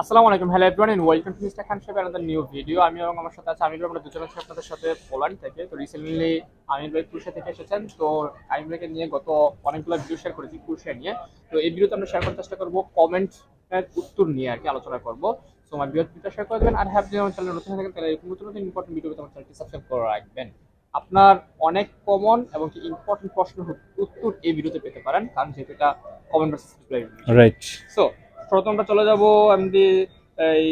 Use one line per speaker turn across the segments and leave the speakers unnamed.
আসসালামু আলাইকুম hello everyone and welcome to mister Khan সাহেব অ্যানাদার নিউ ভিডিও আমি এবং আমার সাথে আছে আমির আমরা দুজন আছি আপনাদের সাথে পোল্যান্ড থেকে। তো রিসেন্টলি আমির ভাই কুরসা থেকে এসেছেন। তো আমির ভাইকে নিয়ে গত অনেকগুলো ভিডিও শেয়ার করেছি কুরসা নিয়ে। তো এই ভিডিওতে আমরা শেয়ার করার চেষ্টা করব কমেন্ট উত্তর নিয়ে আর কি আলোচনা করব। তো আমার ভিডিওটা শেয়ার করে দেবেন। আর হ্যাঁ যদি আমার চ্যানেল নতুন থাকেন তাহলে এরকম নতুন নতুন ইম্পর্টেন্ট ভিডিও আমার চ্যানেলটি সাবস্ক্রাইব করে রাখবেন। আপনার অনেক কমন এবং কি ইম্পর্টেন্ট প্রশ্নের উত্তর এই ভিডিওতে পেতে পারেন কারণ যেহেতু এটা কমেন্ট
রাইট
সো প্রথম আমরা চলে যাব এমডি এই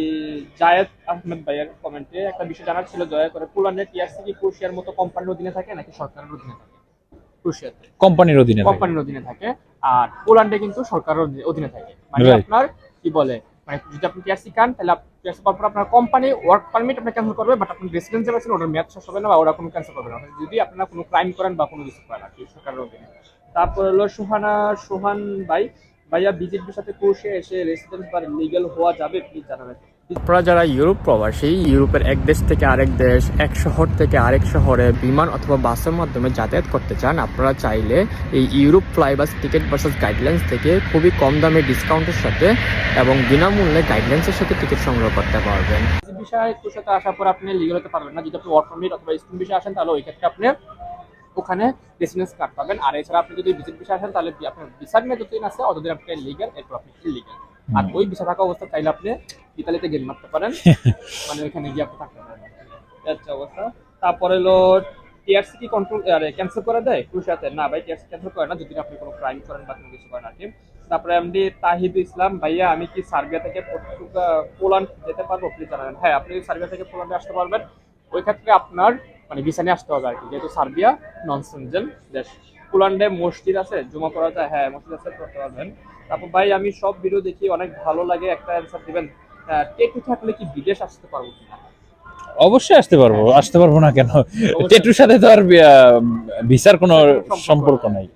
জায়েদ আহমেদ ভাইয়ের কমেন্টে একটা বিষয় জানার ছিল দয়া করে পোল্যান্ডের টিআরসি কি ক্রোশিয়ার মতো কোম্পানির অধীনে থাকে নাকি সরকারের অধীনে থাকে?
কোম্পানির অধীনে থাকে।
কোম্পানির অধীনে থাকে। আর পোল্যান্ডে কিন্তু সরকারের অধীনে- থাকে। মানে আপনার কি বলে মানে যদি আপনি টিআরসি খান তাহলে টিআরসি পাওয়ার পর আপনার কোম্পানি ওয়ার্ক পারমিট আপনি ক্যান্সেল করবে বাট আপনি রেসিডেন্স যে আছেন ওটার মেয়াদ শেষ হবে না বা ওরা কোনো ক্যান্সেল করবে না। যদি আপনারা কোনো ক্রাইম করেন বা কোনো কিছু করেন আর কি সরকারের অধীনে। তারপর হলো সুহানা সুহান ভাই। ভাইয়া বিজেপির সাথে কোর্সে এসে রেসিডেন্স বা লিগ্যাল হওয়া যাবে প্লিজ জানাবেন। আপনারা যারা ইউরোপ প্রবাসী ইউরোপের এক দেশ থেকে আরেক দেশ এক শহর থেকে আরেক শহরে বিমান অথবা বাসের মাধ্যমে যাতায়াত করতে চান আপনারা চাইলে এই Europe FlixBus ticket versus guidelines থেকে খুবই কম দামে ডিসকাউন্টের সাথে এবং বিনামূল্যে গাইডলাইন্সের সাথে টিকিট সংগ্রহ করতে পারবেন। বিষয়ে সাথে আসার পর আপনি লিগাল হতে পারবেন না। যদি আপনি পারমিট অথবা স্টুডেন্ট বিষয়ে আসেন তাহলে ওই ক্ষেত্রে আপনি ওখানে রেসিডেন্স কার্ড পাবেন। আর এছাড়া আপনি যদি ভিজিট বিষয়ে আসেন তাহলে আপনার ভিসার মেয়াদ যতদিন আছে অতদিন আপনি লিগাল এরপর আপনি ইলিগাল আর ওই ভিসা থাকা অবস্থা চাইলে আপনি ইতালিতে গেম মারতে পারেন। মানে ওইখানে গিয়ে আপনি থাকতে পারেন। হচ্ছে অবস্থা। তারপরে হলো টিআরসি কি কন্ট্রোল আরে ক্যান্সেল করে দেয়? ক্রুশিয়াতে না ভাই টিআরসি ক্যান্সেল করে না যদি আপনি কোনো ক্রাইম করেন বা কোনো কিছু করেন আর কি। তারপরে এমডি তাহিদ ইসলাম ভাইয়া আমি কি সার্বিয়া থেকে পোল্যান্ড যেতে পারব? প্লিজ জানাবেন। হ্যাঁ আপনি সার্বিয়া থেকে পোল্যান্ডে আসতে পারবেন। ওই ক্ষেত্রে আপনার মানে ভিসা নিয়ে আসতে হবে আর কি। যেহেতু সার্বিয়া নন সেনজেন দেশ পোল্যান্ডে মসজিদ আছে জমা করা যায় হ্যাঁ মসজিদ আছে করতে পারবেন। তারপর ভাই আমি সব ভিডিও দেখি অনেক ভালো লাগে একটা অ্যান্সার দিবেন। টেটু থাকলে কি বিদেশ আসতে পারব
অবশ্যই আসতে পারব
হ্যাঁ।
আসতে পারব না কেন? টেটুর সাথে তো আর ভিসার কোনো সম্পর্ক নাই।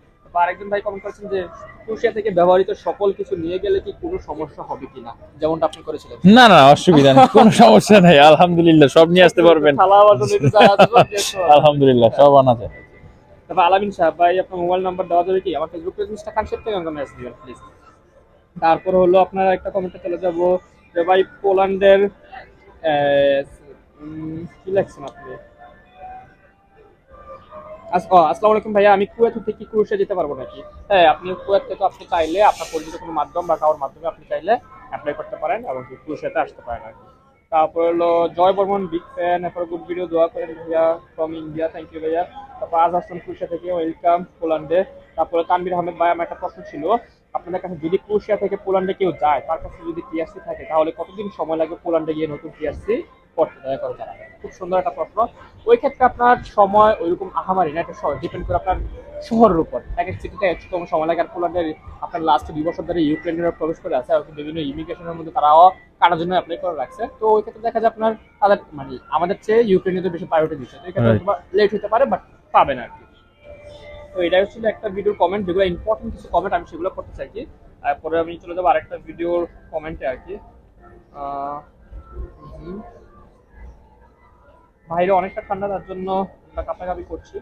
আরেকজন ভাই কমেন্ট করেছেন যে কুশিয়া থেকে ব্যবহৃত সকল কিছু নিয়ে গেলে কি কোনো সমস্যা হবে কিনা? যেমনটা আপনি করেছিলেন।
না না অসুবিধা নেই কোনো সমস্যা নাই আলহামদুলিল্লাহ সব নিয়ে আসতে পারবেন। আলহামদুলিল্লাহ সব আনা যায়।
তারপর আলামিন সাহেব ভাই আপনার মোবাইল নাম্বার দেওয়া যাবে কি? আমার ফেসবুক পেজ মিস্টার খান থেকে আমাকে মেসেজ দিবেন প্লিজ তারপর হলো আপনার একটা কমেন্টে চলে যাব যে ভাই পোল্যান্ডের কি লিখছেন আপনি? আসসালামু আলাইকুম ভাইয়া, আমি কুয়েত থেকে কি যেতে পারব নাকি? হ্যাঁ আপনি কুয়েত থেকে আপনি চাইলে আপনার পরিচিত কোনো মাধ্যম বা কারোর মাধ্যমে আপনি চাইলে অ্যাপ্লাই করতে পারেন এবং ক্রুশেতে আসতে পারেন আর কি। তারপর হলো জয় বর্মন বিগ ফ্যান এরপর গুড ভিডিও দোয়া করেন ভাইয়া ফ্রম ইন্ডিয়া থ্যাংক ইউ ভাইয়া। তারপর আজ হাসান ক্রুশিয়া থেকে ওয়েলকাম পোল্যান্ডে। তারপরে তানবির আহমেদ ভাই আমার একটা প্রশ্ন ছিল, আপনাদের কাছে যদি ক্রুশিয়া থেকে পোল্যান্ডে কেউ যায়, তার কাছে যদি টিআরসি থাকে, তাহলে কতদিন সময় লাগবে পোল্যান্ডে গিয়ে নতুন টিআরসি করতে দয়া করে জানাবেন। খুব সুন্দর একটা প্রশ্ন। ওই ক্ষেত্রে আপনার সময় ওইরকম আহামারি না এটা ডিপেন্ড করে আপনার শহরের উপর। এক এক সিটিতে এক কম সময় লাগে আর পোল্যান্ডের আপনার লাস্ট দুই বছর ধরে ইউক্রেনের প্রবেশ করে আছে আর বিভিন্ন ইমিগ্রেশনের মধ্যে তারাও কাটার জন্য অ্যাপ্লাই করে রাখছে। তো ওই ক্ষেত্রে দেখা যায় আপনার তাদের মানে আমাদের চেয়ে ইউক্রেনীয় বেশি প্রায়োরিটি দিচ্ছে। তো এই ক্ষেত্রে লেট হতে পারে বাট পাবেন আর কি। তো এটাই হচ্ছিল একটা ভিডিওর কমেন্ট যেগুলো ইম্পর্টেন্ট কিছু কমেন্ট আমি সেগুলো করতে চাই কি। তারপরে আমি চলে যাব আরেকটা ভিডিওর কমেন্টে আর কি। আহ। বাইরে অনেকটা ঠান্ডা তার জন্য কাপাকাপি করছি।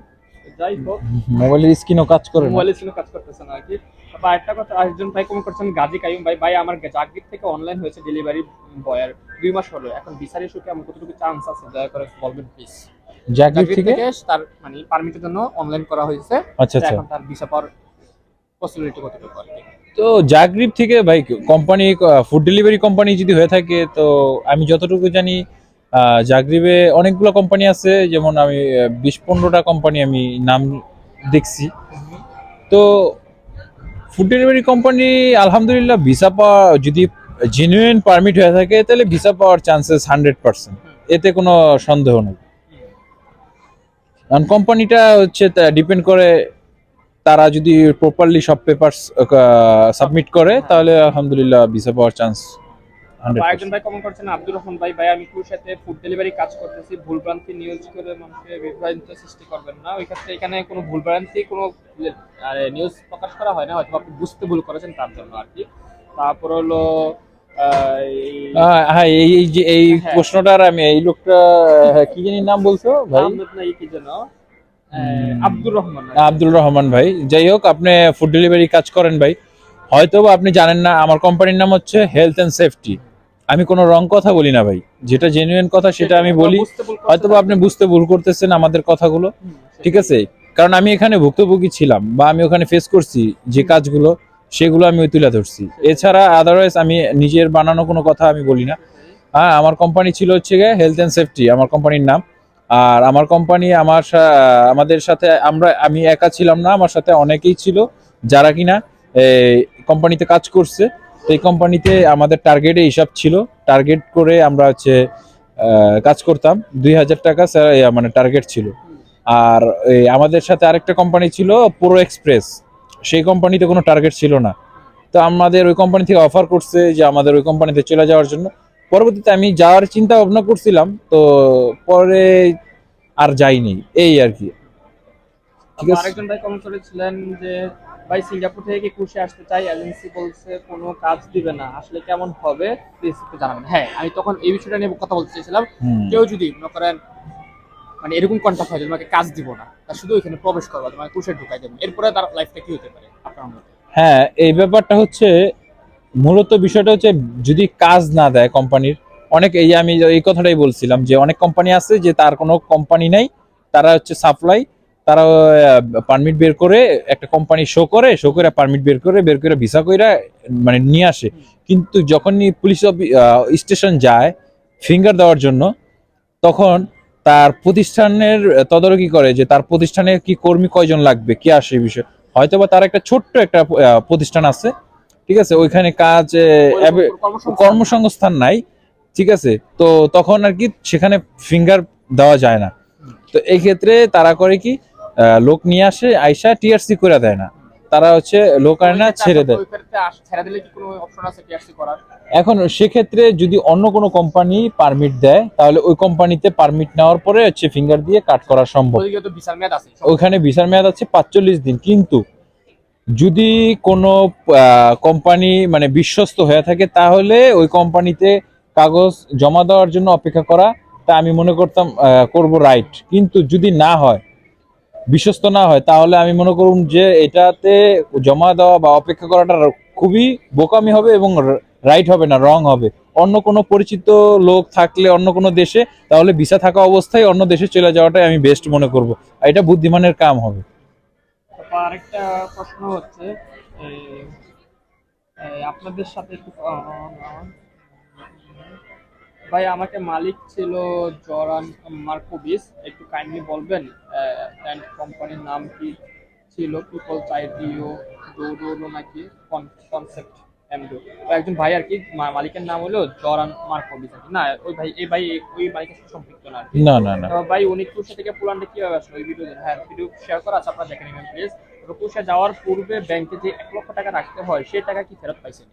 যাই হোক
মোবাইলের স্ক্রিনও কাজ করে না।
মোবাইলে ছিল কাজ করতেছে না আর কি। তারপর একটা কথা আরেকজন ভাই কমেন্ট করছেন গাজী কাইম ভাই ভাই আমার জাগরিক থেকে অনলাইন হয়েছে ডেলিভারি বয়ের দুই মাস হলো। এখন বিচার ইস্যুকে আমার কতটুকু চান্স আছে? দয়া করে বলবেন প্লিজ
জাগরিব থেকে?
তার মানে পারমিটের জন্য অনলাইন করা হয়েছে।
আচ্ছা আচ্ছা।
এখন তার ভিসা পাওয়ার পসিবিলিটি কতটুকু আর কি?
তো জাগরিব থেকে ভাই কোম্পানি ফুড ডেলিভারি কোম্পানি যদি হয়ে থাকে তো আমি যতটুকু জানি জাগরিবে অনেকগুলো কোম্পানি আছে, যেমন আমি বিশ পনেরোটা কোম্পানি আমি নাম দেখছি। তো ফুড ডেলিভারি কোম্পানি আলহামদুলিল্লাহ ভিসা পাওয়া, যদি জেনুইন পারমিট হয়ে থাকে, তাহলে ভিসা পাওয়ার চান্সেস হান্ড্রেড পার্সেন্ট এতে কোনো সন্দেহ নেই। কারণ কোম্পানিটা হচ্ছে ডিপেন্ড করে তারা যদি প্রপারলি সব পেপার সাবমিট করে, তাহলে আলহামদুলিল্লাহ ভিসা পাওয়ার চান্স
বা একজন ভাই কমেন্ট করছেন আব্দুর রহমান ভাই ভাই আমি কুর সাথে ফুড ডেলিভারি কাজ করতেছি ভুলভ্রান্তি নিউজ করে মানুষকে বিভ্রান্ত সৃষ্টি করবেন না। ওই ক্ষেত্রে এখানে কোনো ভুলভ্রান্তি কোনো নিউজ প্রকাশ করা হয় না হয়তো আপনি বুঝতে ভুল করেছেন তার জন্য আর কি। তারপর হলো এই-
হ্যাঁ এই যে এই
হ্যাঁ।
প্রশ্নটার আমি এই লোকটা হ্যাঁ, কি জানি নাম বলছো ভাই?
কি যেন। আব্দুর রহমান
আব্দুল রহমান ভাই। যাই হোক আপনি ফুড ডেলিভারি কাজ করেন ভাই। হয়তো আপনি জানেন না আমার কোম্পানির নাম হচ্ছে হেলথ অ্যান্ড সেফটি আমি কোনো রং কথা বলি না ভাই। যেটা জেনুইন কথা সেটা আমি বলি। হয়তো আপনি বুঝতে ভুল করতেছেন আমাদের কথাগুলো। ঠিক আছে? কারণ আমি এখানে ভুক্তভোগী ছিলাম বা আমি ওখানে ফেস করছি যে কাজগুলো সেগুলো আমি তুলে ধরছি। এছাড়া আদারওয়াইজ আমি নিজের বানানো কোনো কথা আমি বলি না। হ্যাঁ আমার কোম্পানি ছিল হচ্ছে গিয়ে হেলথ অ্যান্ড সেফটি আমার কোম্পানির নাম। আর আমার কোম্পানি আমার সা- আমাদের সাথে আমরা আমি একা ছিলাম না আমার সাথে অনেকেই ছিল যারা কিনা কোম্পানিতে কাজ করছে। তো এই কোম্পানিতে আমাদের টার্গেটে হিসাব ছিল। টার্গেট করে আমরা হচ্ছে কাজ করতাম। দুই হাজার টাকা স্যার মানে টার্গেট ছিল। আর আমাদের সাথে আরেকটা কোম্পানি ছিল পুরো এক্সপ্রেস সেই কোম্পানিতে কোনো টার্গেট ছিল না। তো আমাদের ওই কোম্পানি থেকে অফার করছে যে আমাদের ওই কোম্পানিতে চলে যাওয়ার জন্য। পরবর্তীতে আমি যাওয়ার চিন্তা ভাবনা করছিলাম। তো পরে আর যাইনি। এই আর কি। ঠিক আছে।
আরেকজন ভাই যে ভাই সিঙ্গাপুর থেকে কি কুশে আসতে চাই? এজেন্সি বলছে কোনো কাজ দিবে না। আসলে কেমন হবে প্লিজ একটু জানাবেন। হ্যাঁ আমি তখন এই বিষয়টা নিয়ে কথা বলতে চাইছিলাম কেউ যদি মনে করেন মানে এরকম কন্ট্যাক্ট হয় তোমাকে কাজ দিব না তা শুধু এখানে প্রবেশ করবা তোমাকে কুশে ঢুকাই দেবে। এরপরে তার লাইফটা কি হতে পারে আপনার মতে?
হ্যাঁ এই ব্যাপারটা হচ্ছে মূলত বিষয়টা হচ্ছে যদি কাজ না দেয় কোম্পানির অনেক এই আমি এই কথাটাই বলছিলাম যে অনেক কোম্পানি আছে যে তার কোনো কোম্পানি নাই তারা হচ্ছে সাপ্লাই তারা পারমিট বের করে একটা কোম্পানি শো করে শো করে পারমিট বের করে বের করে ভিসা কইরা মানে নিয়ে আসে। কিন্তু যখনই পুলিশ স্টেশন যায় ফিঙ্গার দেওয়ার জন্য তখন তার প্রতিষ্ঠানের তদারকি করে যে তার প্রতিষ্ঠানে কি কর্মী কয়জন লাগবে কি আসে এই বিষয়ে। হয়তো বা তার একটা ছোট্ট একটা প্রতিষ্ঠান আছে ঠিক আছে? ওইখানে কাজ
কর্মসংস্থান।
নাই ঠিক আছে? তো তখন আর কি সেখানে ফিঙ্গার দেওয়া যায় না। তো এই ক্ষেত্রে তারা করে কি লোক নিয়ে আসে আইসা টিআরসি করে দেয় না। তারা হচ্ছে লোক আনে না ছেড়ে দেয়। এখন সেক্ষেত্রে যদি অন্য কোনো কোম্পানি পারমিট দেয় তাহলে ওই কোম্পানিতে পারমিট নেওয়ার পরে হচ্ছে ফিঙ্গার দিয়ে কাট করা সম্ভব।
ওইখানে বিশাল মেয়াদ আছে।
ভিসার মেয়াদ আছে পাঁচচল্লিশ দিন। কিন্তু যদি কোনো কোম্পানি মানে বিশ্বস্ত হয়ে থাকে তাহলে ওই কোম্পানিতে কাগজ জমা দেওয়ার জন্য অপেক্ষা করা তা আমি মনে করতাম করব রাইট কিন্তু যদি না হয় বিশ্বস্ত না হয়, তাহলে আমি মনে করুন যে এটাতে জমা দেওয়া বা অপেক্ষা করাটা খুবই বোকামি হবে এবং রাইট হবে না রং হবে। অন্য কোনো পরিচিত লোক থাকলে অন্য কোনো দেশে, তাহলে ভিসা থাকা অবস্থায় অন্য দেশে চলে যাওয়াটাই আমি বেস্ট মনে করব। এটা বুদ্ধিমানের কাম হবে।
আরেকটা প্রশ্ন হচ্ছে আপনাদের সাথে ভাই আমাকে মালিক ছিল জরান মার্কোবিস একটু কাইন্ডলি বলবেন অ্যান্ড কোম্পানির নাম কি ছিল? পিপল চাইটিও ডোডো নাকি? কনসেপ্ট এমডো একজন ভাই আর কি মালিকের নাম হলো জরান মার্কোবিস না ওই ভাই এই ভাই ওই মালিকের সাথে সম্পৃক্ত না
না না না।
ভাই উনি কুশা থেকে পোল্যান্ডে কীভাবে আসলো? ওই ভিডিও হ্যাঁ ভিডিও শেয়ার করা আছে আপনারা দেখে নেবেন প্লিজ কুশা যাওয়ার পূর্বে ব্যাংকে যে এক লক্ষ টাকা রাখতে হয় সেই টাকা কি ফেরত পাইছেন?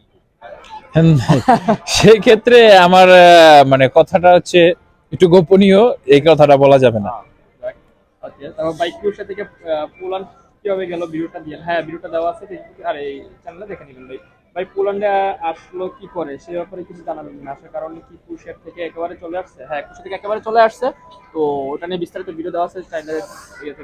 সেই ক্ষেত্রে আমার মানে কথাটা হচ্ছে একটু গোপনীয়, এই কথাটা বলা যাবে না।
কীভাবে গেল? ভিডিওটা দিয়ে হ্যাঁ ভিডিওটা দেওয়া আছে আর এই চ্যানেলে দেখে নেবেন ভাই। ভাই পোল্যান্ডে আসলো কি করে? সে ব্যাপারে কিছু জানাবেন না আসার কারণে কি কুশের থেকে একেবারে চলে আসছে? হ্যাঁ কুশা থেকে একেবারে চলে আসছে। তো ওটা নিয়ে বিস্তারিত ভিডিও দেওয়া আছে চ্যানেলে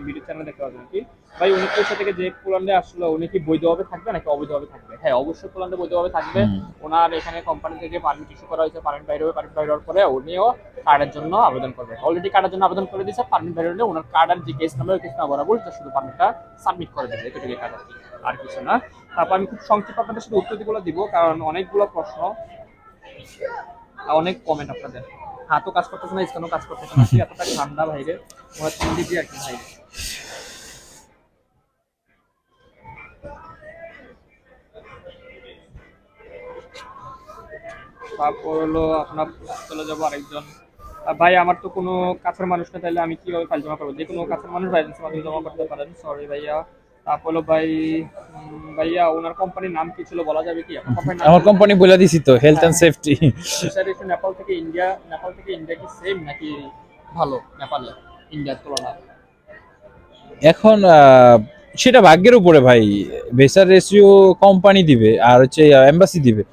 ভিডিও চ্যানেলে দেখতে পাবেন কি। ভাই উনি কুশা থেকে যে পোল্যান্ডে আসলো উনি কি বৈধভাবে থাকবে নাকি অবৈধভাবে থাকবে? হ্যাঁ অবশ্যই পোল্যান্ডে বৈধভাবে থাকবে। ওনার এখানে কোম্পানি থেকে পারমিট ইস্যু করা হয়েছে পারমিট বাইরে হবে পারমিট বাইরে হওয়ার পরে উনিও কার্ডের জন্য আবেদন করবে। অলরেডি কার্ডের জন্য আবেদন করে দিয়েছে পারমিট বাইরে হলে ওনার কার্ডের যে কেস নাম্বার কেস নাম্বার এটা শুধু পারমিটটা সাবমিট করে দেবে এটুকুই কাজ আর কি। আর কিছু না। তারপর আমি খুব সংক্ষিপ্ত আপনাদের সাথে উত্তরগুলো দিব কারণ অনেকগুলো প্রশ্ন অনেক কমেন্ট আপনাদের। হাতও কাজ করতেছে না স্কানও কাজ করতেছে না। এতটা ঠান্ডা বাইরে আর কি তারপর হলো আপনার চলে যাব আরেকজন। ভাই, আমার তো কোনো কাছের মানুষ না, তাহলে আমি কীভাবে করব? যে কোনো কাছের মানুষ জমা করতে পারেন। সরি ভাইয়া। তারপর ভাই ভাইয়া ওনার কোম্পানির নাম কি ছিল বলা যাবে কি?
আমার কোম্পানি বলে দিছি তো হেলথ অ্যান্ড সেফটি
স্যার একটু নেপাল থেকে ইন্ডিয়া নেপাল থেকে ইন্ডিয়া কি সেম নাকি ভালো নেপালে ইন্ডিয়ার তুলনায়?
এখন সেটা ভাগ্যের উপরে ভাই বেসার রেশিও কোম্পানি দিবে আর হচ্ছে এম্বাসি দিবে।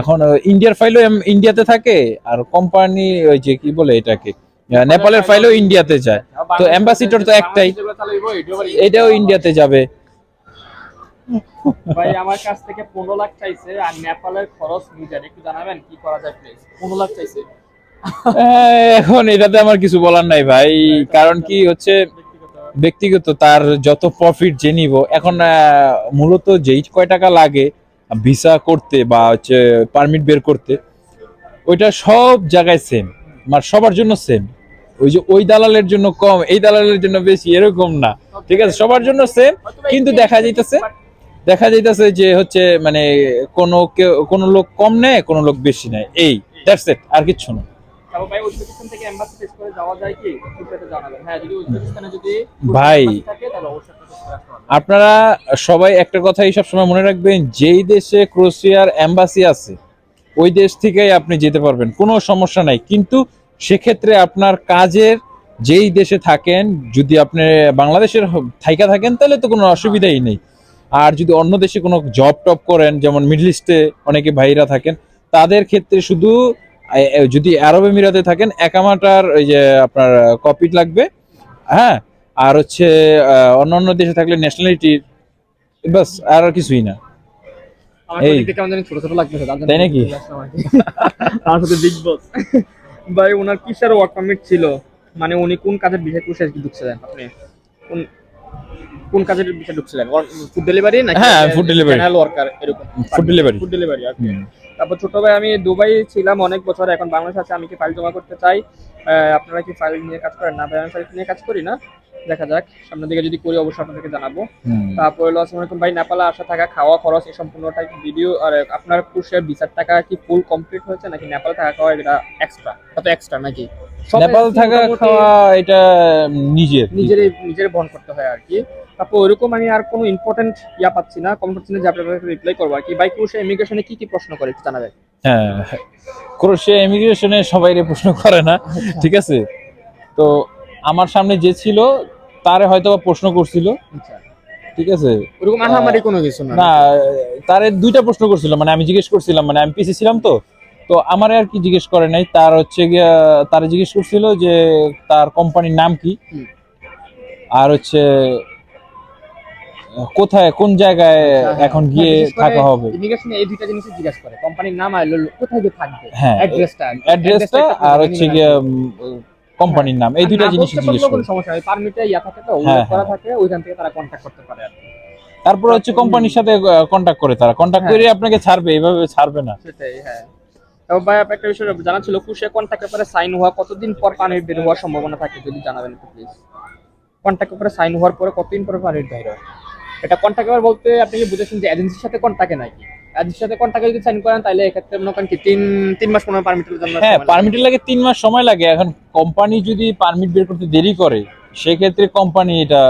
এখন ইন্ডিয়ার ফাইলও ইন্ডিয়াতে থাকে আর কোম্পানি ওই যে কি বলে এটাকে নেপালের ফাইলও ইন্ডিয়াতে যায়। তো ambassador তো একটাই।
এটাও
ইন্ডিয়াতে যাবে।
ভাই আমার কাছ থেকে পনেরো লাখ চাইছে আর নেপালের খরচ নিজের একটু জানাবেন কি করা যায় প্লিজ পনেরো লাখ চাইছে।
হ্যাঁ, এখন এটাতে আমার কিছু বলার নাই ভাই কারণ কি হচ্ছে
ব্যক্তিগত
তার যত প্রফিট যে নিব এখন মূলত যেই কয় টাকা লাগে ভিসা করতে বা হচ্ছে পারমিট বের করতে ওইটা সব জায়গায় সেম মানে সবার জন্য সেম ওই যে ওই দালালের জন্য কম এই দালালের জন্য বেশি এরকম না। ঠিক আছে সবার জন্য সেম কিন্তু দেখা যাইতেছে দেখা যাইতেছে যে হচ্ছে মানে কোনো কোনো লোক কম নেয় কোনো লোক বেশি নেয়। এই দ্যাটস ইট আর কিচ্ছু না।
ভাই হ্যাঁ।
আপনারা সবাই একটা কথাই সবসময় মনে রাখবেন যেই দেশে ক্রোয়েশিয়ার এম্বাসি আছে ওই দেশ থেকেই আপনি যেতে পারবেন কোনো সমস্যা নাই। কিন্তু সেক্ষেত্রে আপনার কাজের যেই দেশে থাকেন যদি আপনি বাংলাদেশের থাইকা থাকেন তাহলে তো কোনো অসুবিধাই নেই। আর যদি অন্য দেশে কোনো জব টপ করেন যেমন মিডল ইস্টে অনেকে ভাইরা থাকেন তাদের ক্ষেত্রে শুধু যদি আরব আমিরাতে থাকেন একামাটার ওই যে আপনার কপি লাগবে। হ্যাঁ আর হচ্ছে আহ, অন্য দেশে থাকলে ন্যাশনালিটির বাস আর আর কিছুই না।
আমার
এই।
এই কেমন জানি ছোট ছোট লাগতেছে
তাই নাকি?
সাথে বিগ বস ভাই ওনার কিসের ওয়ার্ক পারমিট ছিল? মানে উনি কোন কাজের বিষয় কোষে ঢুকছিলেন আপনি? কোন কাজের বিষয়ে ঢুকছিলেন? ফুড ডেলিভারি নাকি
হ্যাঁ, ফুড ডেলিভারি
চ্যানেল ওয়ার্কার এরকম?
ফুড ডেলিভারি
ফুড ডেলিভারি আর তারপর ছোট ভাই আমি দুবাই ছিলাম অনেক বছর এখন বাংলাদেশ আছে আমি কি ফাইল জমা করতে চাই? আহ, আপনারা কি ফাইল নিয়ে কাজ করেন? না ভাই আমি ফাইল নিয়ে কাজ করি না? দেখা যাক। সামনের দিকে যদি করি অবশ্যই আপনাদেরকে জানাব। তারপর হলো আসসালামু আলাইকুম ভাই নেপালে আসা থাকা খাওয়া খরচ এই সম্পূর্ণটাই ভিডিও আর আপনার কুশের বিচার টাকা কি ফুল কমপ্লিট হয়েছে নাকি নেপালে থাকা খাওয়া এটা এক্সট্রা কত এক্সট্রা নাকি?
নেপাল থাকা খাওয়া এটা নিজের
নিজের। নিজের বহন করতে হয় আর কি। তারপর ওইরকম আমি আর কোনো ইম্পর্টেন্ট ইয়া পাচ্ছি না কমেন্ট পাচ্ছি না যে আপনাকে রিপ্লাই করব আর কি। ভাই কুশে ইমিগ্রেশনে কি কি প্রশ্ন করে একটু জানাবেন?
হ্যাঁ ক্রোশিয়া ইমিগ্রেশনে সবাই প্রশ্ন করে না ঠিক আছে? তো আমার সামনে যে ছিল তারে হয়তো প্রশ্ন করছিল।
আচ্ছা।
ঠিক আছে?
ওরকম আহামারি কোনো কিছু না?
না তারে দুইটা প্রশ্ন করছিল মানে আমি জিজ্ঞেস করছিলাম মানে আমি ছিলাম তো। তো আমারে আর কি জিজ্ঞেস করে নাই তার হচ্ছে গিয়া তারে জিজ্ঞেস করছিল যে তার কোম্পানির নাম কি? আর হচ্ছে কোথায় কোন জায়গায় এখন গিয়ে থাকা হবে?
ইমিগ্রেশনে এই দুইটা জিনিস জিজ্ঞাসা করে। কোম্পানির নাম আর কোথায় গিয়ে থাকবে?
হ্যাঁ
অ্যাড্রেসটা
অ্যাড্রেসটা আর হচ্ছে গিয়ে কোম্পানির নাম। এই দুইটা জিনিস জিজ্ঞেস
কোনো সমস্যা নেই। পারমিটে ইয়া থাকে তো
হ্যাঁ,
উল্লেখ করা
হ্যাঁ।
থাকে ওইখান থেকে তারা কন্ট্যাক্ট করতে পারে আর
তারপর হচ্ছে কোম্পানির সাথে কন্টাক্ট করে তারা। কন্টাক্ট
হ্যাঁ।
করে আপনাকে ছাড়বে এইভাবে ছাড়বে না।
সেটাই হ্যাঁ। তবে ভাই একটা বিষয় জানা ছিল কুশে কন্ট্যাক্ট পেপারে সাইন হওয়া কতদিন পর পানির বের হওয়ার সম্ভাবনা থাকে যদি জানাবেন একটু প্লিজ কন্ট্যাক্ট পেপারে সাইন হওয়ার পরে কতদিন পরে পানির বের হয়? এটা কন্ট্যাক্ট পেপার বলতে আপনি কি বুঝেছেন যে এজেন্সির সাথে কন্ট্যাক্টে নাকি? এজেন্সির সাথে কন্ট্যাক্টে যদি সাইন করেন তাহলে এক্ষেত্রে মনে করেন কি তিন তিন মাস পনেরো পারমিটের জন্য
হ্যাঁ পারমিটের লাগে তিন মাস সময় লাগে। এখন কোম্পানি যদি পারমিট বের করতে দেরি করে সেক্ষেত্রে কোম্পানি এটা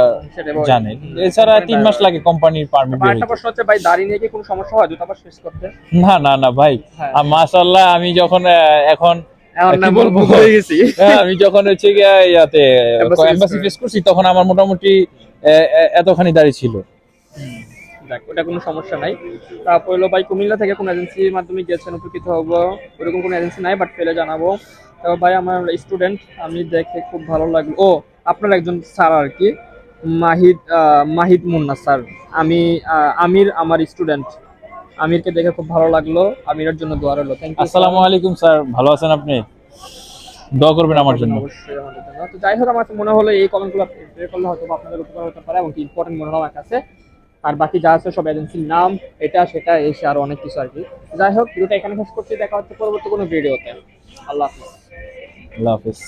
জানে। এছাড়া তিন মাস লাগে কোম্পানির পারমিট বের হইতে।
প্রশ্ন হচ্ছে ভাই দাঁড়িয়ে নিয়ে কি কোনো সমস্যা হয় দূতাবাস শেষ করতে?
না না না ভাই।
হ্যাঁ।
মাশাল্লাহ আমি যখন এখন
হয়ে গেছি।
আমি যখন হচ্ছে ইয়াতে এম্বাসি ফেস করছি তখন আমার মোটামুটি এতখানি দাঁড়িয়ে ছিল।
দেখ ওটা কোনো সমস্যা নাই। তারপর হলো ভাই কুমিল্লা থেকে কোনো এজেন্সির মাধ্যমে গেছেন উপকৃত হব। ওরকম কোনো এজেন্সি নাই বাট পেলে জানাব। তারপর ভাই আমার স্টুডেন্ট আমি দেখে খুব ভালো লাগল। ও আপনার একজন স্যার আর কি মাহিদ মাহিদ মুন্না স্যার আমি আমির আমার স্টুডেন্ট আমিরকে দেখে খুব ভালো লাগল। আমিরের জন্য দোয়া রইল। থ্যাংক ইউ
আসসালামু আলাইকুম স্যার ভালো আছেন আপনি? দোয়া করবেন আমার জন্য।
তো যাই হোক আমার মনে হলো এই কমেন্টগুলো করলে হয়তো আপনাদের উপকার হতে পারে এবং ইম্পর্টেন্ট মনে হলো আমার কাছে। আর বাকি যা আছে সব এজেন্সির নাম, এটা, সেটা এসে আর অনেক কিছু আর কি। যাই হোক, ভিডিওটা এখানে শেষ করছি, দেখা হচ্ছে পরবর্তী কোনো ভিডিওতে। আল্লাহ হাফিজ।
আল্লাহ হাফিজ।